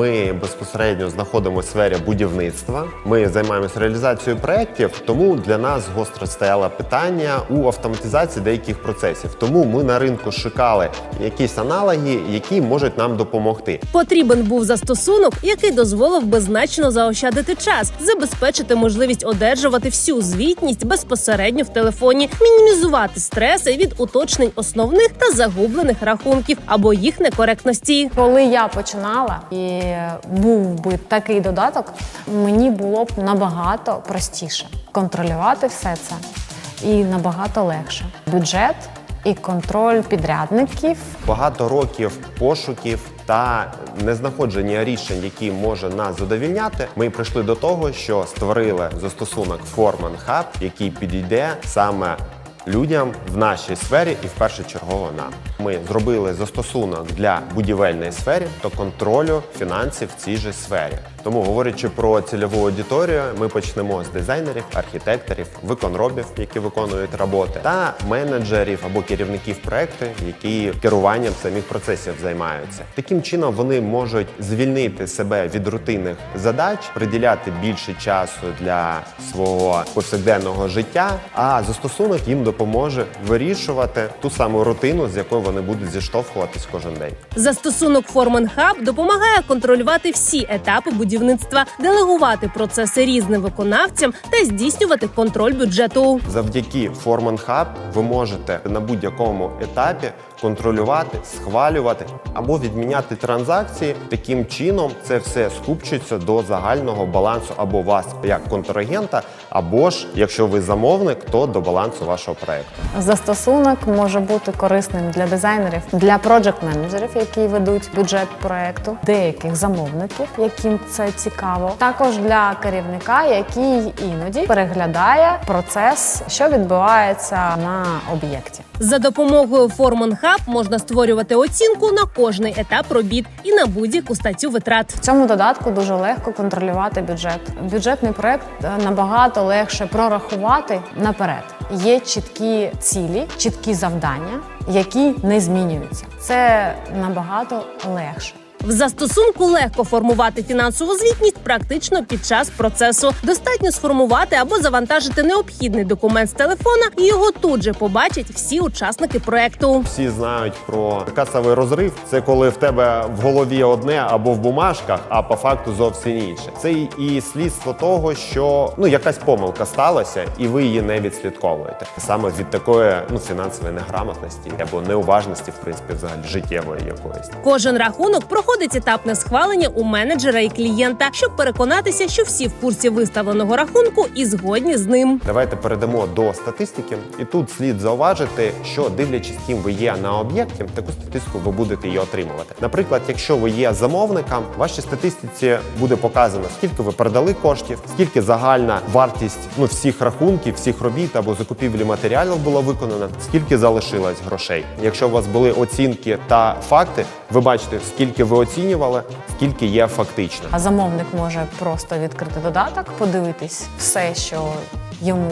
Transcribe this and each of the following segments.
Ми безпосередньо знаходимося в сфері будівництва. Ми займаємося реалізацією проєктів, тому для нас гостро стояло питання у автоматизації деяких процесів. Тому ми на ринку шукали якісь аналоги, які можуть нам допомогти. Потрібен був застосунок, який дозволив би значно заощадити час, забезпечити можливість одержувати всю звітність безпосередньо в телефоні, мінімізувати стреси від уточнень основних та загублених рахунків або їх некоректності. Коли я починала і був би такий додаток, мені було б набагато простіше контролювати все це і набагато легше. Бюджет і контроль підрядників. Багато років пошуків та незнаходження рішень, які може нас задовільняти. Ми прийшли до того, що створили застосунок Foreman Hub, який підійде саме людям в нашій сфері і в першочергово нам. Ми зробили застосунок для будівельної сфери та контролю фінансів в цій же сфері. Тому, говорячи про цільову аудиторію, ми почнемо з дизайнерів, архітекторів, виконробів, які виконують роботи, та менеджерів або керівників проекту, які керуванням самих процесів займаються. Таким чином вони можуть звільнити себе від рутинних задач, приділяти більше часу для свого повсякденного життя. А застосунок їм допоможе вирішувати ту саму рутину, з якою вони будуть зіштовхуватись кожен день. Застосунок Hub допомагає контролювати всі етапи будівництва, делегувати процеси різним виконавцям та здійснювати контроль бюджету. Завдяки Hub ви можете на будь-якому етапі контролювати, схвалювати або відміняти транзакції. Таким чином це все скупчується до загального балансу або вас як контрагента, або ж якщо ви замовник, то до балансу вашого проекту. Застосунок може бути корисним для дизайнерів, для проджект-менеджерів, які ведуть бюджет проекту, деяких замовників, яким це цікаво. Також для керівника, який іноді переглядає процес, що відбувається на об'єкті. За допомогою Foreman Hub можна створювати оцінку на кожний етап робіт і на будь-яку статтю витрат. В цьому додатку дуже легко контролювати бюджет. Бюджетний проект е, набагато легше прорахувати наперед. Є чіткі цілі, чіткі завдання, які не змінюються. Це набагато легше. В застосунку легко формувати фінансову звітність практично під час процесу. Достатньо сформувати або завантажити необхідний документ з телефона, і його тут же побачать всі учасники проекту. Всі знають про касовий розрив. Це коли в тебе в голові одне або в бумажках, а по факту зовсім інше. Це і слідство того, що ну якась помилка сталася, і ви її не відслідковуєте. Саме від такої ну фінансової неграмотності або неуважності, в принципі, взагалі життєвої якоїсь. Кожен рахунок проходить етапне схвалення у менеджера і клієнта, щоб переконатися, що всі в курсі виставленого рахунку і згодні з ним. Давайте перейдемо до статистики, і тут слід зауважити, що дивлячись, ким ви є на об'єкті, таку статистику ви будете її отримувати. Наприклад, якщо ви є замовником, вашій статистиці буде показано, скільки ви передали коштів, скільки загальна вартість ну всіх рахунків, всіх робіт або закупівлі матеріалів була виконана, скільки залишилось грошей. Якщо у вас були оцінки та факти, ви бачите, скільки ви оцінювали, скільки є фактично. А замовник може просто відкрити додаток, подивитись все, що йому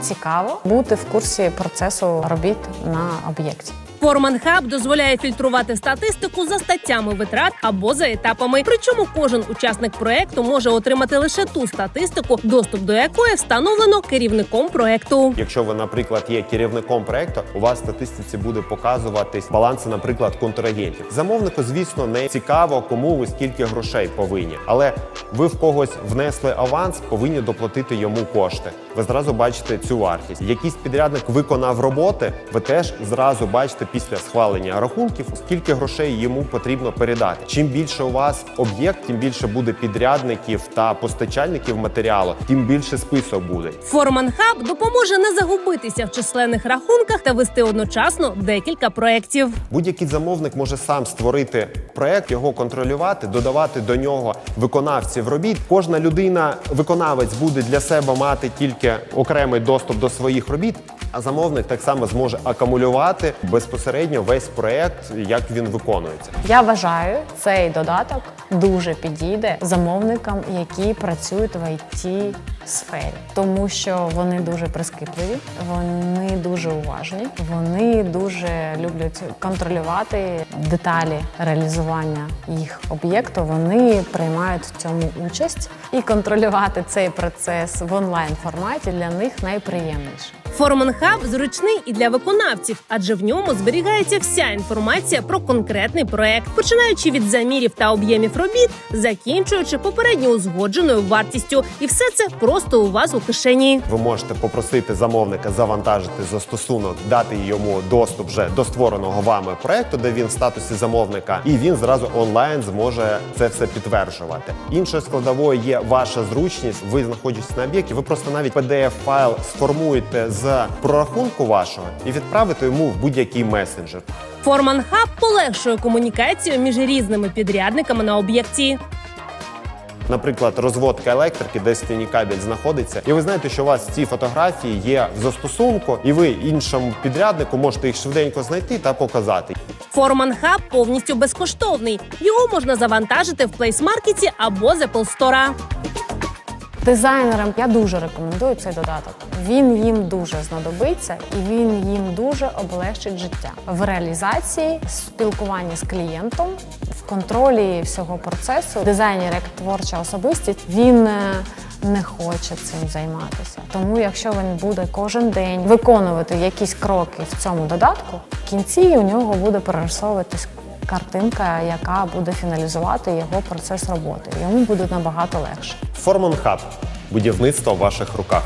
цікаво, бути в курсі процесу робіт на об'єкті. Foreman Hub дозволяє фільтрувати статистику за статтями витрат або за етапами. Причому кожен учасник проекту може отримати лише ту статистику, доступ до якої встановлено керівником проекту. Якщо ви, наприклад, є керівником проекту, у вас в статистиці буде показуватись баланси, наприклад, контрагентів. Замовнику, звісно, не цікаво, кому ви скільки грошей повинні, але ви в когось внесли аванс, повинні доплатити йому кошти. Ви зразу бачите цю вартість. Якийсь підрядник виконав роботи, ви теж зразу бачите після схвалення рахунків, скільки грошей йому потрібно передати. Чим більше у вас об'єкт, тим більше буде підрядників та постачальників матеріалу, тим більше список буде. Hub допоможе не загубитися в численних рахунках та вести одночасно декілька проєктів. Будь-який замовник може сам створити проект, його контролювати, додавати до нього виконавців робіт. Кожна людина, виконавець, буде для себе мати тільки окремий доступ до своїх робіт. А замовник так само зможе акумулювати безпосередньо весь проект, як він виконується. Я вважаю, цей додаток дуже підійде замовникам, які працюють в it сфері, тому що вони дуже прискіпливі, вони дуже уважні, вони дуже люблять контролювати деталі реалізування їх об'єкту, вони приймають в цьому участь і контролювати цей процес в онлайн форматі для них найприємніше. Форман Хаб зручний і для виконавців, адже в ньому зберігається вся інформація про конкретний проект, починаючи від замірів та об'ємів робіт, закінчуючи попередньо узгодженою вартістю, і все це просто у вас у кишені. Ви можете попросити замовника завантажити застосунок, дати йому доступ вже до створеного вами проекту, де він в статусі замовника, і він зразу онлайн зможе це все підтверджувати. Іншою складовою є ваша зручність. Ви знаходитесь на об'єкті. Ви просто навіть pdf файл сформуєте з прорахунку вашого і відправите йому в будь-який месенджер. Форман Хаб полегшує комунікацію між різними підрядниками на об'єкті. Наприклад, розводка електрики, де стіні кабель знаходиться, і ви знаєте, що у вас ці фотографії є в застосунку, і ви іншому підряднику можете їх швиденько знайти та показати. Форман Хаб повністю безкоштовний. Його можна завантажити в плейсмаркеті або з Apple Store. Дизайнерам я дуже рекомендую цей додаток. Він їм дуже знадобиться і він їм дуже облегчить життя в реалізації, спілкуванні з клієнтом, в контролі всього процесу. Дизайнер як творча особистість він е, не хоче цим займатися. Тому, якщо він буде кожен день виконувати якісь кроки в цьому додатку, в кінці у нього буде перерисовуватись картинка, яка буде фіналізувати його процес роботи. Йому буде набагато легше. Формон Хаб будівництво в ваших руках.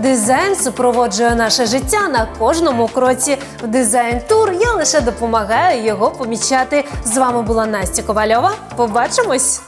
Дизайн супроводжує наше життя на кожному кроці. В дизайн тур я лише допомагаю його помічати. З вами була Настя Ковальова. Побачимось!